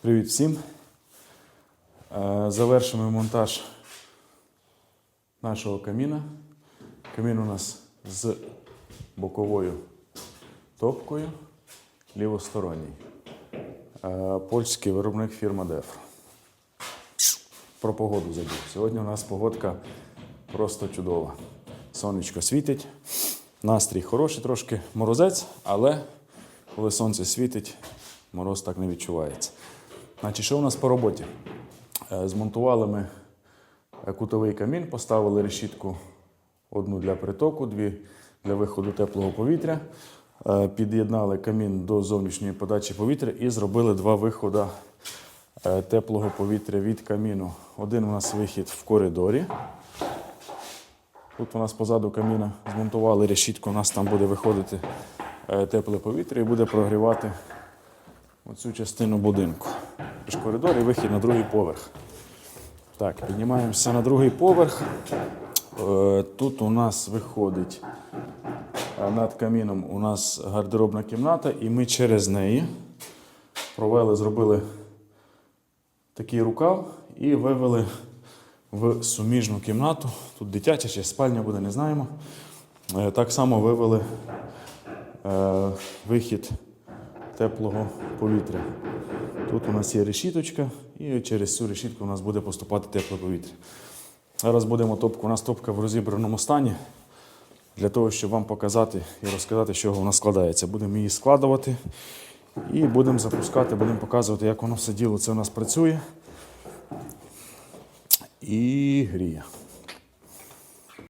Привіт всім. Е, Завершимо монтаж нашого каміна. Камін у нас з боковою топкою, лівосторонній. Е, Польський виробник фірма Дефро. Про погоду забув. Сьогодні у нас погодка просто чудова. Сонечко світить, настрій хороший, трошки морозець, але коли сонце світить, мороз так не відчувається. Значить, що у нас по роботі? Е, Змонтували ми е, кутовий камін, поставили решітку одну для притоку, дві для виходу теплого повітря. Е, Під'єднали камін до зовнішньої подачі повітря і зробили два виходи теплого повітря від каміну. Один у нас вихід в коридорі. Тут у нас позаду каміна змонтували решітку, у нас там буде виходити тепле повітря і буде прогрівати оцю частину будинку. Тож коридор і вихід на другий поверх. Так, піднімаємося на другий поверх. Е, Тут у нас виходить над каміном у нас гардеробна кімната, і ми через неї провели, зробили такий рукав і вивели в суміжну кімнату. Тут дитяча чи спальня буде, не знаємо. Е, Так само вивели е, вихід теплого повітря. Тут у нас є решіточка, і через цю решітку у нас буде поступати тепле повітря. Зараз будемо топку. У нас топка в розібраному стані. Для того, щоб вам показати і розказати, чого вона складається. Будемо її складувати і будемо запускати, будемо показувати, як воно все діло це у нас працює і гріє.